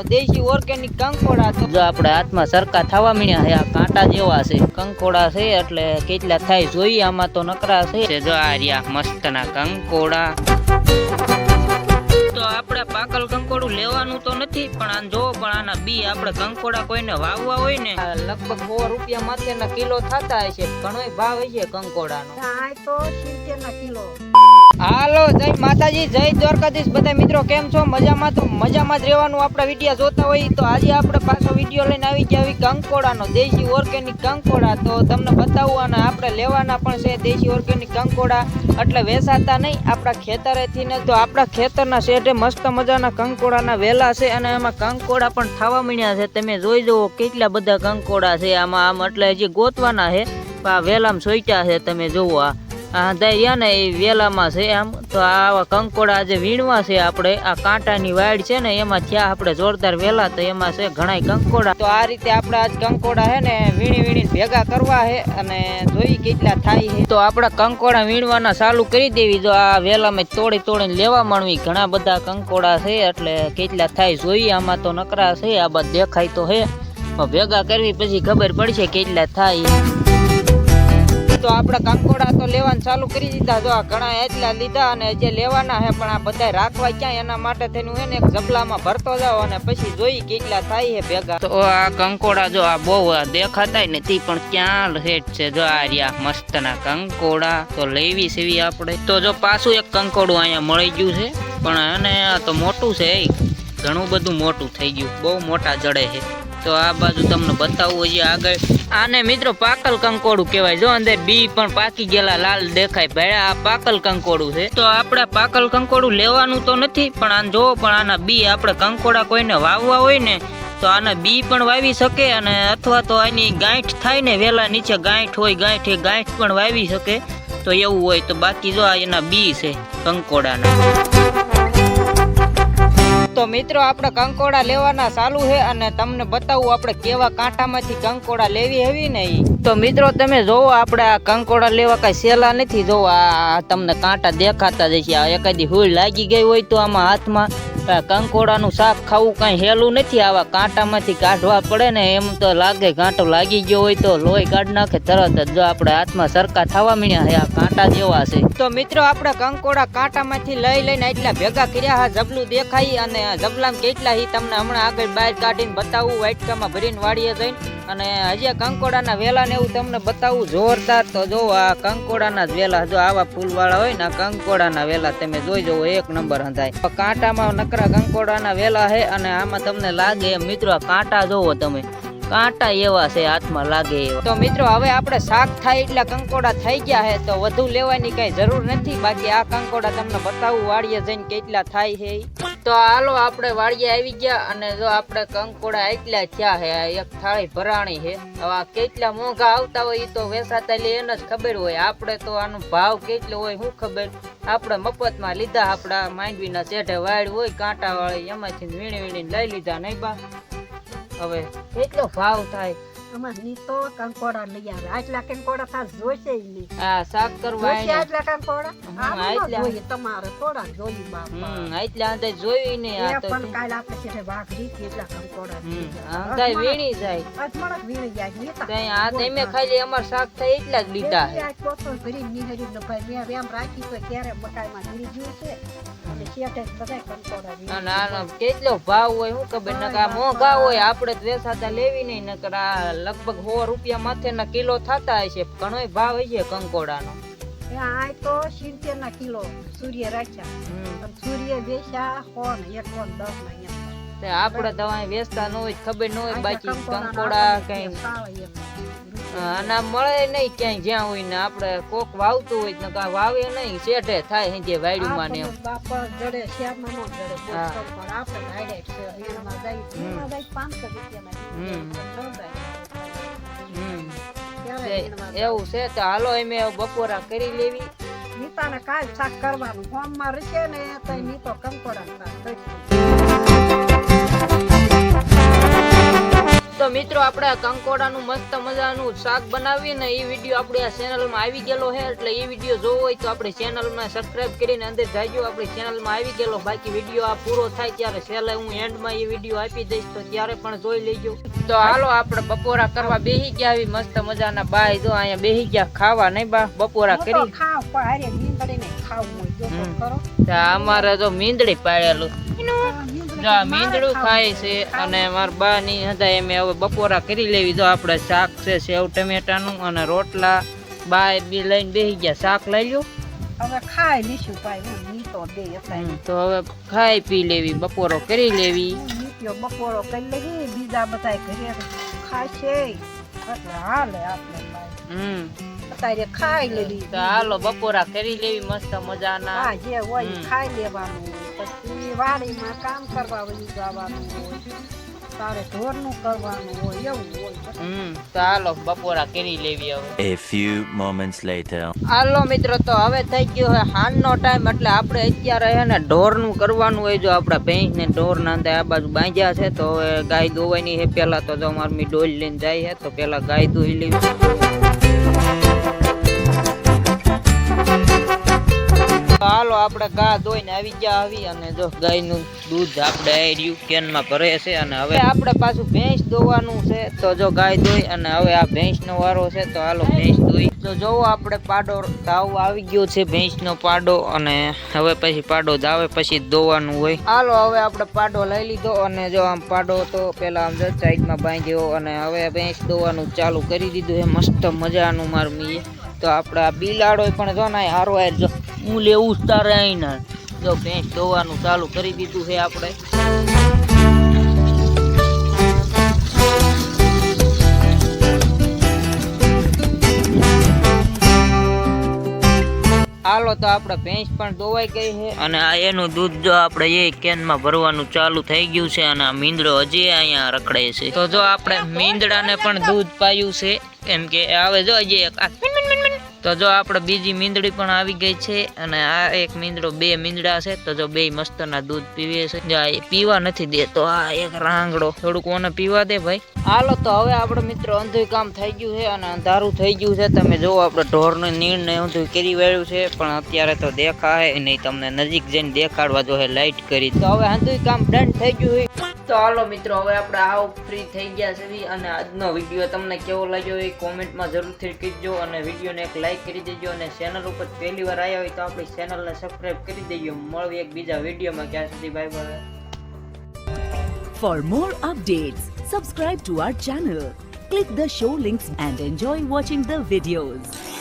દેશી ઓર્ગેનિક કંકોડા તો જો આપણે હાથમાં સરખા થવા મીણ્યા છે આ કાંટા જેવા છે. કંકોડા છે એટલે કેટલા થાય જોઈએ આમાં તો નકરા છે. જો આ રહ્યા મસ્તના કંકોડા. તો આપણે પાકલ કંકોડું લેવાનું તો નથી પણ આને જો પણ આના બી આપણે કંકોડા કોઈને વાવવા હોય ને લગભગ સો રૂપિયા માથેના કિલો થતા હશે ઘણો ભાવ હશે કંકોડાનો. આ તો સિત્તેર ના કિલો. હાલો, જય માતાજી, જય દ્વારકાધીશ. બધા મિત્રો કેમ છો? મજામાં તો મજામાં જ રહેવાનું. આપણા વીડિયો જોતા હોય તો આજે આપણે પાછો વીડિયો લઈને આવી ગયા આવી કંકોડાનો, દેશી ઓર્ગેનિક કંકોડા. તો તમને બતાવવાના, આપણે લેવાના પણ છે દેશી ઓર્ગેનિક કંકોડા. એટલે વેચાતા નહીં, આપણા ખેતરેથી ને તો આપણા ખેતરના શેઠે મસ્ત મજાના કંકોડાના વેલા છે અને એમાં કંકોડા પણ થવા મીણ્યા છે. તમે જોઈ જુઓ કેટલા બધા કંકોડા છે આમાં. આમ એટલે હજી ગોતવાના છે. આ વેલામાં સોઈટા છે, તમે જુઓ આ. આ રહ્યા ને એ વેલામાં છે આમ તો આવા કંકોડા જે વીણવા છે આપણે, આ કાંટાની વાડ છે ને, એમાં થયા આપણે જોરદાર વેલા તો એમાં છે ઘણાય કંકોડા. તો આ રીતે આપણે આજ કંકોડા છે ને, વીણી વીણી ભેગા કરવા છે અને જોઈ કેટલા થાય છે. તો આપણે કંકોડા વીણવાના ચાલુ કરી દેવી. જો આ વેલામાં તોડી તોડીને લેવા માંડવી. ઘણા બધા કંકોડા છે એટલે કેટલા થાય જોઈએ, આમાં તો નકરા છે, આ બધા દેખાય તો છે. ભેગા કરવી પછી ખબર પડશે કેટલા થાય. તો આપણે કંકોડા તો લેવાનું ચાલુ કરી દીધા. જો આ ઘણા એટલા લીધા અને જે લેવાના છે પણ આ બધા રાખવા ક્યાં એના માટે થઈને એને એક જબલામાં ભરતો જાઉં અને પછી જોઈ કેટલા થાય છે ભેગા. તો આ કંકોડા જો આ બહુ દેખાતા નથી પણ ક્યાં હેઠ છે? જો આ રહ્યા મસ્તના કંકોડા, તો લેવી સેવી આપણે. તો જો પાછું એક કંકોડું અહીંયા મળી ગયું છે, પણ અને આ તો મોટું છે ઘણું બધું મોટું થઈ ગયું. બહુ મોટા જડે છે. તો આ બાજુ તમને બતાવવું છે આગળ. આને મિત્રો પાકલ કંકોડું કહેવાય. જો અંદર બી પણ પાકી ગયેલા લાલ દેખાય ભાઈ આ પાકલ કંકોડું છે. તો આપણે પાકલ કંકોડું લેવાનું તો નથી, પણ આને જોવો, પણ આના બી આપણે કંકોડા કોઈને વાવવા હોય ને, તો આના બી પણ વાવી શકે અને અથવા તો આની ગાંઠ થાય ને વેલા નીચે ગાંઠ હોય, ગાંઠ એ ગાંઠ પણ વાવી શકે. તો એવું હોય, તો બાકી જો આ એના બી છે, કંકોડાના. તો મિત્રો, આપણે કંકોડા લેવાના ચાલુ છે અને તમને બતાવું આપણે કેવા કાંટામાંથી કંકોડા લેવી હેવી ને તો મિત્રો, તમે જોવો આપણે આ કંકોડા લેવા કઈ સેલા નથી. જોવો, આ તમને કાંટા દેખાતા જ છે આ એકાદી હુળ લાગી ગઈ હોય તો આમાં હાથમાં કંકોડાનું શાક ખાવું કઈ હેલું નથી, આવા કાંટામાંથી કાઢવા પડે ને એમ તો લાગે કાંટો લાગી ગયો હોય તો લોહી કાઢ નાખે તરત જ. જો આપણે હાથમાં સરખા થવા મીણ્યા છે આ કાંટા જેવા છે. તો મિત્રો, આપણે કંકોડા કાંટામાંથી લઈ લઈને એટલા ભેગા કર્યા હા જબલું દેખાય અને જબલામાં કેટલા હી તમને હમણાં આગળ બહાર કાઢીને બતાવું વાટકામાં ભરીને વાડીએ જઈને. અને હજી કંકોડાના વેલા ને એવું તમને બતાવું, જોરદાર તો જો આ કંકોડાના જ વેલા, જો આવા ફૂલવાળા હોય ને કંકોડાના વેલા તમે જોઈ જવો એક નંબર હંધાય. કાંટામાં નકરા કંકોડાના વેલા છે અને આમાં તમને લાગે મિત્રો કાંટા જોવો તમે. કાંટા એવા છે, હાથમાં લાગે એવા. તો મિત્રો, હવે આપણે શાક થાય એટલા કંકોડા થઈ ગયા છે, તો વધુ લેવાની કઈ જરૂર નથી. બાકી આ કંકોડા તમને બતાવું, વાડીએ જઈને કેટલા થાય છે. તો હાલો, આપણે વાડીએ આવી ગયા અને જો આપણે કંકોડા એટલા થયા છે એક થાળી ભરાણી છે. હવે આ કેટલા મોંઘા આવતા હોય એ તો વેચાતા લે, એને જ ખબર હોય. આપણે તો આનો ભાવ કેટલો હોય, શું ખબર? આપણે મફતમાં લીધા, આપણા માંડવીના ચેઢે વાડ હોય કાંટા વાળી એમાંથી વીણી વીણી લઈ લીધા, નહીં બા? હવે કેટલો ભાવ થાય? ખાલી અમાર શાક થાય એટલા જ લીધા કેટલો ભાવ હોય શું ખબર નકા મોંઘા હોય, આપણે તો વેચાતા લેવી નહીં નકર લગભગ સો રૂપિયા માથેના કિલો થતા હશે. ઘણોય ભાવ હશે કંકોડાનો. આ તો સિત્તેર ના કિલો સૂર્ય રાખ્યા. હમ. અને સૂર્ય વેચ્યા એક કોણ દસ ના એમ. આપણે અહીં વેચતા ન હોય ખબર ન હોય બાકી કંકોડા કઈ. આના મળે નહીં ક્યાંય જ્યાં હોય ને આપણે કોક વાવતું હોય ને કાં વાવે નહીં શેઠે થાય જે વાયડ્યું ને બાપા જડે શેરમાં નો જડે આપણે છે. જાય વીણમાં જાય. એવું છે તો હાલો એમે બપોરા કરી લેવી. નીતાને કાલ શાક કરવાનું. હોમમાં રહેશે ને તો નીતો કંકોડા તો મિત્રો આપણે કંકોડાનું મસ્ત મજાનું શાક બનાવીને એ વીડિયો આપણે આ ચેનલમાં આવી ગયેલો છે એટલે એ વીડિયો જોવો હોય તો આપણે ચેનલમાં સબસ્ક્રાઇબ કરીને અંદર જાજો. આપણી ચેનલમાં આવી ગયેલો. બાકી વીડિયો આ પૂરો થાય ત્યારે છેલ્લે હું એન્ડમાં એ વીડિયો આપી દઈશ. તો ત્યારે પણ જોઈ લેજો. તો હાલો આપણે બપોરા કરવા બેહી ગયા આવી મસ્ત મજાના બાય જો અહીંયા બેહી ગયા. ખાવા નહીં બા બપોરા કરી. ખાવ જો અમારે તો મીંદડી પાડેલું. જો તો મીંદડું ખાય છે અને મારા બા ની હતા એમ હવે બપોરા કરી લેવી. જો આપણે શાક છે સેવ ટમેટાનું અને રોટલા બા બી લઈને બેસી ગયા. શાક લઈ લ્યો. હવે ખાઈ લીશું ભાઈ નીતો દે તો હવે ખાઈ પી લેવી બપોરો કરી લેવી. બપોરો કરી લેવી બીજા બધા ઘરે ખાશે હાલે આપણે હમ. અત્યારે ખાઈ લેવી. તો હાલો બપોરા કરી લેવી મસ્ત મજાના. હા જે હોય ખાઈ લેવાનું. પછી વાડીમાં કામ કરવા વયું જવાનું હોય તારે ઢોરનું કરવાનું હોય એવું હોય હમ તો હાલો બપોરા કરી લેવી હવે. A few moments later. હાલો મિત્રો તો હવે થઈ ગયો હોય હાનનો ટાઈમ એટલે આપણે અત્યારે હે ને ઢોરનું કરવાનું હોય જો આપણા ભેંસ ને ઢોર ના અંદર આ બાજુ બાંધ્યા છે તો હવે ગાય દોવાની છે. પેલા તો જો મારી મી ડોલ લઈને જાય છે તો પેલા ગાય દોઈ લેવી. હાલો આપણે ગા ધોઈને આવી ગયા આવી અને જો ગાયનું દૂધ આપણે રહ્યું, કેનમાં ભરે છે અને હવે આપણે પાછું ભેંસ દોવાનું છે. તો જો ગાય દોઈ અને હવે આ ભેંસનો વારો છે, તો હાલો ભેંસ દોઈ તો જોવો આપણે પાડો દાવ આવી ગયો છે, ભેંસનો પાડો અને હવે પછી પાડો ધાવે, પછી દોવાનું હોય. હાલો હવે આપણે પાડો લઈ લીધો અને જો આમ પાડો તો પેલા આમ જો સાઈડમાં બાંધ્યો અને હવે ભેંસ દોવાનું ચાલુ કરી દીધું એ મસ્ત મજાનું મારું મીએ. તો આપણે આ બિલાડો પણ જો ને હાર જો હું લેવું જ તારે અહીંના જો ભેંસ ધોવાનું ચાલુ કરી દીધું છે આપણે. હાલો તો આપણે ભેંસ પણ દોવાઈ ગઈ છે. અને આ એનું દૂધ જો આપણે એ કેનમાં ભરવાનું ચાલુ થઈ ગયું છે અને આ મીંદડો હજી અહીંયા રખડે છે. તો જો આપણે મીંદડાને પણ દૂધ પાયું છે. કેમ કે આવે જો હજી. તો જો આપણે બીજી મીંદડી પણ આવી ગઈ છે અને આ એક મીંદડો બે મીંદડા છે, તો જો બે મસ્તના દૂધ પીવે છે. જો પીવા નથી દેતો આ એક રાંગડો. થોડુંક ઓને પીવા દે ભાઈ. હાલો, તો હવે આપણે મિત્રો અંધુય કામ થઈ ગયું છે અને અંધારું થઈ ગયું છે. તમે જો આપણે ઢોરનો નિર્ણય ઊંધું કરી વાળ્યું છે, પણ અત્યારે તો દેખાય નહીં. તમને નજીક જઈને દેખાડવા જો લાઇટ કરી. તો હવે અંધુય કામ ડન થઈ ગયું હોય તો હાલો મિત્રો, હવે આપણે આવો ફ્રી થઈ ગયા છે અને આજનો વીડિયો તમને કેવો લાગ્યો એ કોમેન્ટમાં જરૂરથી કહેજો અને વિડીયોને એક લાઈક કરી દેજો અને ચેનલ ઉપર પહેલી વાર આવ્યા હોય તો આપણી ચેનલને સબસ્ક્રાઇબ કરી દેજો મળવી એક બીજા વિડીયોમાં ક્યાં સુધી bye bye For more updates, subscribe to our channel, click the show links and enjoy watching the videos.